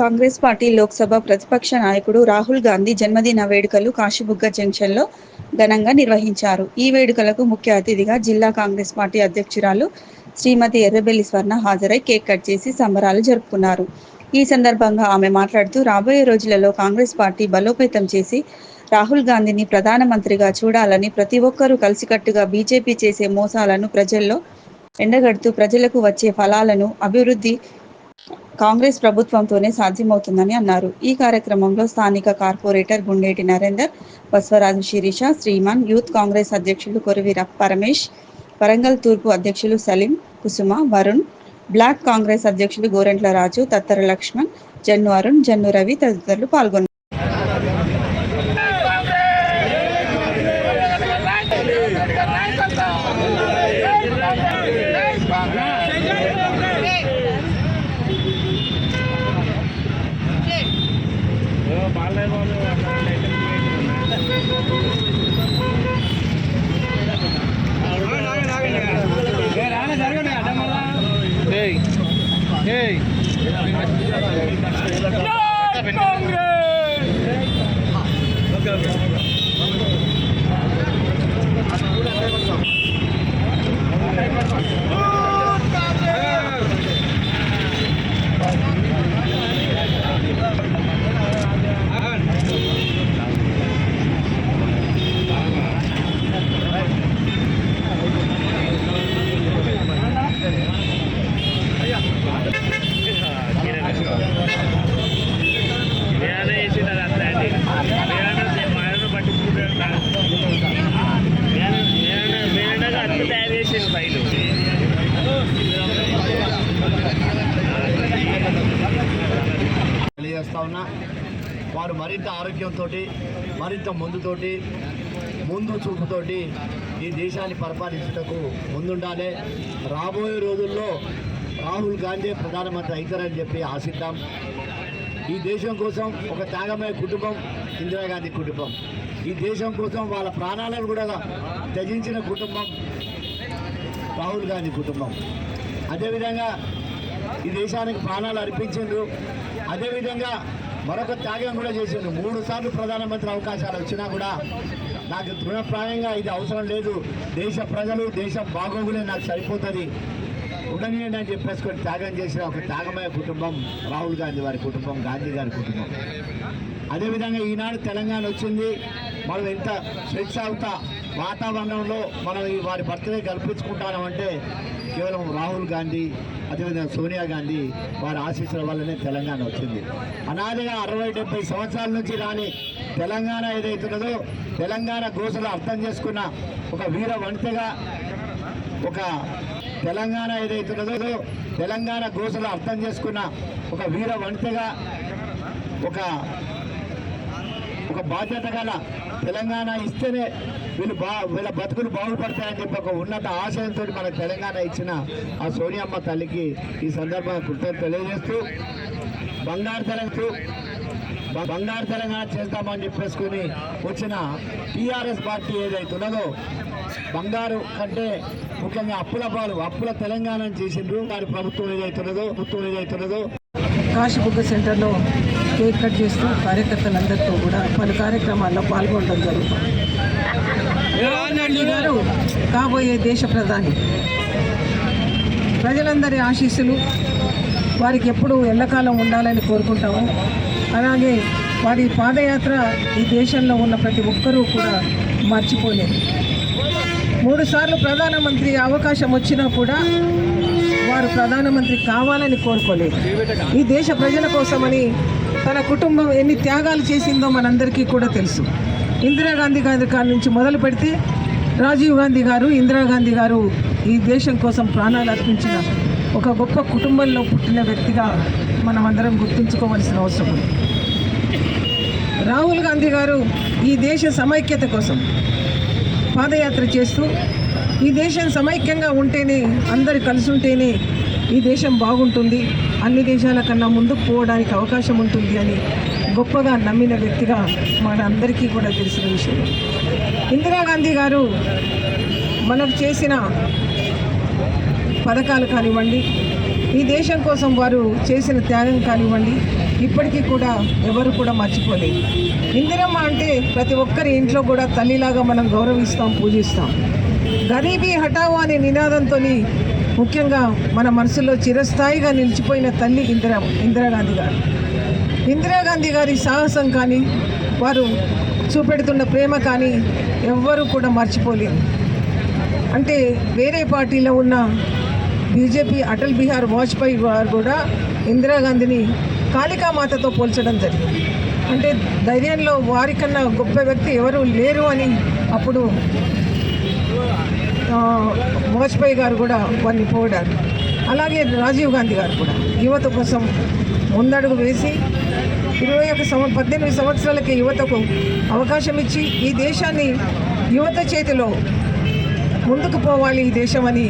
Congress party Lok Sabha ప్రతిపక్ష నాయకుడు రాహుల్ గాంధీ జన్మదిన వేడుకలు కాశీబుగ్గ జంక్షన్లో ఘనంగా నిర్వహించారు. ఈ వేడుకలకు ముఖ్య అతిథిగా జిల్లా కాంగ్రెస్ పార్టీ అధ్యక్షురాలు శ్రీమతి ఎర్రబెల్లి స్వర్ణ హాజరై కేక్ కట్ చేసి సంబరాలు జరుపుకున్నారు. ఈ సందర్భంగా ఆమె మాట్లాడుతూ రాబోయే రోజులలో కాంగ్రెస్ పార్టీ బలోపేతం చేసి రాహుల్ గాంధీని ప్రధానమంత్రిగా చూడాలని ప్రతి ఒక్కరూ కలిసికట్టుగా బీజేపీ చేసే మోసాలను ప్రజల్లో ఎండగడుతూ ప్రజలకు వచ్చే ఫలాలను అభివృద్ధి కాంగ్రెస్ ప్రభుత్వంతోనే సాధ్యమవుతుందని అన్నారు. ఈ కార్యక్రమంలో స్థానిక కార్పొరేటర్ గుండేటి నరేందర్ బస్వరాజు శిరీష శ్రీమాన్ యూత్ కాంగ్రెస్ అధ్యక్షులు కొరివి పరమేష్ వరంగల్ తూర్పు అధ్యక్షులు సలీం కుసుమ వరుణ్ బ్లాక్ కాంగ్రెస్ అధ్యక్షులు గోరెంట్ల రాజు తత్తర లక్ష్మణ్ జన్ను అరుణ్ జన్ను రవి తదితరులు పాల్గొన్నారు Hey, hey. వేరే వేసినారు అంతా అండి వేరే మాయను పట్టించుకుంటారు వేరే వేరే వేరే అట్లా తయారు చేసింది బయలు తెలియజేస్తా ఉన్నా వారు మరింత ఆరోగ్యంతో మరింత ముందుతోటి ముందు చూపుతోటి ఈ దేశాన్ని పరిపాలించుటకు ముందుండాలి. రాబోయే రోజుల్లో రాహుల్ గాంధీ ప్రధానమంత్రి అవుతారని చెప్పి ఆశిద్దాం. ఈ దేశం కోసం ఒక త్యాగమయ కుటుంబం ఇందిరాగాంధీ కుటుంబం. ఈ దేశం కోసం వాళ్ళ ప్రాణాలను కూడా త్యజించిన కుటుంబం రాహుల్ గాంధీ కుటుంబం. అదేవిధంగా ఈ దేశానికి ప్రాణాలు అర్పించిండ్రు. అదేవిధంగా మరొక త్యాగం కూడా చేసిండు. మూడు సార్లు ప్రధానమంత్రి అవకాశాలు వచ్చినా కూడా నాకు తృణప్రాయంగా ఇది అవసరం లేదు. దేశ ప్రజలు దేశం బాగోగులే నాకు సరిపోతుంది. ఉండనియండి అని చెప్పేసుకొని త్యాగం చేసిన ఒక త్యాగమయ కుటుంబం రాహుల్ గాంధీ వారి కుటుంబం గాంధీ గారి కుటుంబం. అదేవిధంగా ఈనాడు తెలంగాణ వచ్చింది. మనం ఎంత స్వేచ్ఛాయుత వాతావరణంలో మనం వారి బర్త్డే కల్పించుకుంటామంటే కేవలం రాహుల్ గాంధీ అదేవిధంగా సోనియా గాంధీ వారి ఆశీస్సుల వల్లనే తెలంగాణ వచ్చింది. అనాదిగా అరవై డెబ్బై సంవత్సరాల నుంచి రాని తెలంగాణ ఏదైతున్నదో తెలంగాణ గోసలు అర్థం చేసుకున్న ఒక వీర వనితగా ఒక తెలంగాణ ఏదైతున్నదో తెలంగాణ గోసలు అర్థం చేసుకున్న ఒక వీర వనితగా ఒక ఒక బాధ్యత గల తెలంగాణ ఇస్తేనే వీళ్ళు బా వీళ్ళ బతుకులు బాగుపడతాయని చెప్పి ఒక ఉన్నత ఆశయంతో మనకు తెలంగాణ ఇచ్చిన ఆ సోనియమ్మ తల్లికి ఈ సందర్భంగా కృతజ్ఞత తెలియజేస్తూ బంగారు తెలంగాణ బంగారు తెలంగాణ చేద్దామని చెప్పేసుకుని వచ్చిన టీఆర్ఎస్ పార్టీ ఏదైతే ఉన్నదో బంగారు కంటే ముఖ్యంగా అప్పుల పాలు అప్పుల తెలంగాణ చేసిండ్రు. వారి ప్రభుత్వం ఏదైతున్నదో ప్రభుత్వం ఏదైతున్నదో కాశీబుగ్గ సెంటర్లో కేక్ కట్ చేస్తూ కార్యకర్తలందరితో కూడా పలు కార్యక్రమాల్లో పాల్గొనడం జరుగుతుంది. గారు కాబోయే దేశ ప్రధాని. ప్రజలందరి ఆశీస్సులు వారికి ఎప్పుడు ఎల్లకాలం ఉండాలని కోరుకుంటాము. అలాగే వారి పాదయాత్ర ఈ దేశంలో ఉన్న ప్రతి ఒక్కరూ కూడా మర్చిపోలేరు. మూడుసార్లు ప్రధానమంత్రి అవకాశం వచ్చినా కూడా వారు ప్రధానమంత్రి కావాలని కోరుకోలేదు. ఈ దేశ ప్రజల కోసమని తన కుటుంబం ఎన్ని త్యాగాలు చేసిందో మనందరికీ కూడా తెలుసు. ఇందిరాగాంధీ గారి కాడి నుంచి మొదలు పెడితే రాజీవ్ గాంధీ గారు ఇందిరాగాంధీ గారు ఈ దేశం కోసం ప్రాణాలు అర్పించిన ఒక గొప్ప కుటుంబంలో పుట్టిన వ్యక్తిగా మనం అందరం గుర్తుంచుకోవాల్సిన అవసరం ఉంది. రాహుల్ గాంధీ గారు ఈ దేశ సమైక్యత కోసం పాదయాత్ర చేస్తూ ఈ దేశం సమైక్యంగా ఉంటేనే అందరు కలిసి ఉంటేనే ఈ దేశం బాగుంటుంది. అన్ని దేశాల కన్నా ముందుకు పోవడానికి అవకాశం ఉంటుంది అని గొప్పగా నమ్మిన వ్యక్తిగా మనందరికీ కూడా తెలిసిన విషయం. ఇందిరాగాంధీ గారు మనకు చేసిన పథకాలు కానివ్వండి ఈ దేశం కోసం వారు చేసిన త్యాగం కానివ్వండి ఇప్పటికీ కూడా ఎవరు కూడా మర్చిపోలేదు. ఇందిరమ్మ అంటే ప్రతి ఒక్కరి ఇంట్లో కూడా తల్లిలాగా మనం గౌరవిస్తాం పూజిస్తాం. గరీబీ హఠావో అనే నినాదంతో ముఖ్యంగా మన మనసులో చిరస్థాయిగా నిలిచిపోయిన తల్లి ఇందిరా ఇందిరాగాంధీ గారు. ఇందిరాగాంధీ గారి సాహసం కానీ వారు చూపెడుతున్న ప్రేమ కానీ ఎవ్వరూ కూడా మర్చిపోలేదు. అంటే వేరే పార్టీలో ఉన్న బీజేపీ అటల్ బిహార్ వాజ్పేయి గారు కూడా ఇందిరాగాంధీని కాళికామాతతో పోల్చడం జరిగింది. అంటే ధైర్యంలో వారికన్నా గొప్ప వ్యక్తి ఎవరు లేరు అని అప్పుడు వాజ్పేయి గారు కూడా వారిని పోడారు అలాగే రాజీవ్ గాంధీ గారు కూడా. యువత కోసం ముందడుగు వేసి ఇరవై ఒక సంవ పద్దెనిమిది సంవత్సరాలకి యువతకు అవకాశం ఇచ్చి ఈ దేశాన్ని యువత చేతిలో ముందుకు పోవాలి ఈ దేశం అని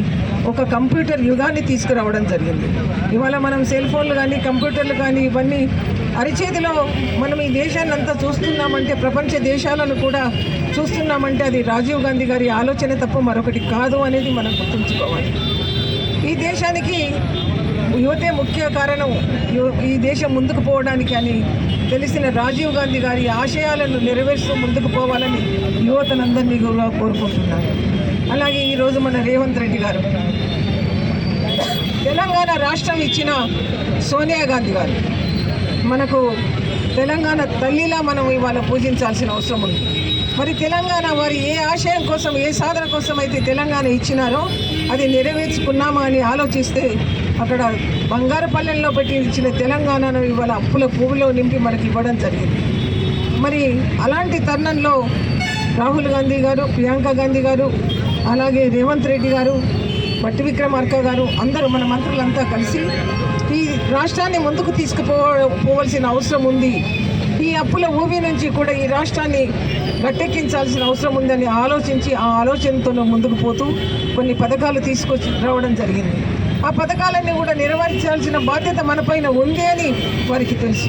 ఒక కంప్యూటర్ యుగాన్ని తీసుకురావడం జరిగింది. ఇవాళ మనం సెల్ ఫోన్లు కానీ కంప్యూటర్లు కానీ ఇవన్నీ అరిచేతిలో మనం ఈ దేశాన్ని అంతా చూస్తున్నామంటే ప్రపంచ దేశాలను కూడా చూస్తున్నామంటే అది రాజీవ్ గాంధీ గారి ఆలోచన తప్ప మరొకటి కాదు అనేది మనం గుర్తుంచుకోవాలి. ఈ దేశానికి యువతే ముఖ్య కారణం ఈ దేశం ముందుకు పోవడానికి అని తెలిసిన రాజీవ్ గాంధీ గారి ఆశయాలను నెరవేరుస్తూ ముందుకు పోవాలని యువతనందరినీ కూడా కోరుకుంటున్నాను. అలాగే ఈరోజు మన రేవంత్ రెడ్డి గారు. తెలంగాణ రాష్ట్రం ఇచ్చిన సోనియా గాంధీ గారు. మనకు తెలంగాణ తల్లిలా మనం ఇవాళ పూజించాల్సిన అవసరం ఉంది. మరి తెలంగాణ వారు ఏ ఆశయం కోసం ఏ సాధన కోసం అయితే తెలంగాణ ఇచ్చినారో అది నెరవేర్చుకున్నామా అని ఆలోచిస్తే అక్కడ బంగారపల్లెల్లో పెట్టి ఇచ్చిన తెలంగాణను ఇవాళ అప్పుల పువ్వులో నింపి మనకి ఇవ్వడం జరిగింది. మరి అలాంటి తరుణంలో రాహుల్ గాంధీ గారు ప్రియాంక గాంధీ గారు అలాగే రేవంత్ రెడ్డి గారు భట్టి విక్రమార్క గారు అందరూ మన మంత్రులంతా కలిసి ఈ రాష్ట్రాన్ని ముందుకు తీసుకుపో పోవలసిన అవసరం ఉంది. ఈ అప్పుల ఊబి నుంచి కూడా ఈ రాష్ట్రాన్ని గట్టెక్కించాల్సిన అవసరం ఉందని ఆలోచించి ఆ ఆలోచనతో ముందుకు పోతూ కొన్ని పథకాలు తీసుకొచ్చి రావడం జరిగింది. ఆ పథకాలన్నీ కూడా నిర్వహించాల్సిన బాధ్యత మనపైన ఉంది అని వారికి తెలుసు.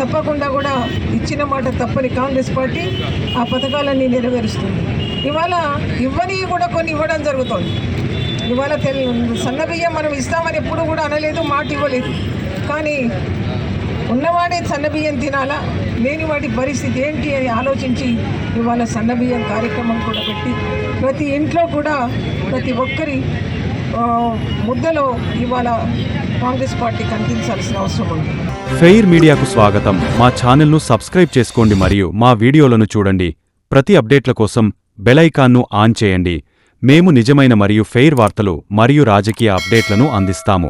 తప్పకుండా కూడా ఇచ్చిన మాట తప్పని కాంగ్రెస్ పార్టీ ఆ పథకాలన్నీ నెరవేరుస్తుంది. ఇవాళ ఇవ్వని కూడా కొన్ని ఇవ్వడం జరుగుతుంది. ఇవాళ తెల్ సన్నబియ్యం మనం ఇస్తామని ఎప్పుడు కూడా అనలేదు మాట ఇవ్వలేదు. కానీ ఉన్నవాడే సన్నబియ్యం తినాలా? లేని వాటి పరిస్థితి ఏంటి అని ఆలోచించి ఇవాళ సన్నబియ్యం కార్యక్రమం కూడా పెట్టి ప్రతి ఇంట్లో కూడా ప్రతి ఒక్కరి ముద్దలో ఇవాళ కాంగ్రెస్ పార్టీ కనిపించాల్సిన అవసరం ఉంది. ఫెయిర్ మీడియాకు స్వాగతం. మా ఛానల్ను సబ్స్క్రైబ్ చేసుకోండి మరియు మా వీడియోలను చూడండి. ప్రతి అప్డేట్ల కోసం బెలైకాన్ను ఆన్ చేయండి. మేము నిజమైన మరియు ఫెయిర్ వార్తలు మరియు రాజకీయ అప్డేట్లను అందిస్తాము.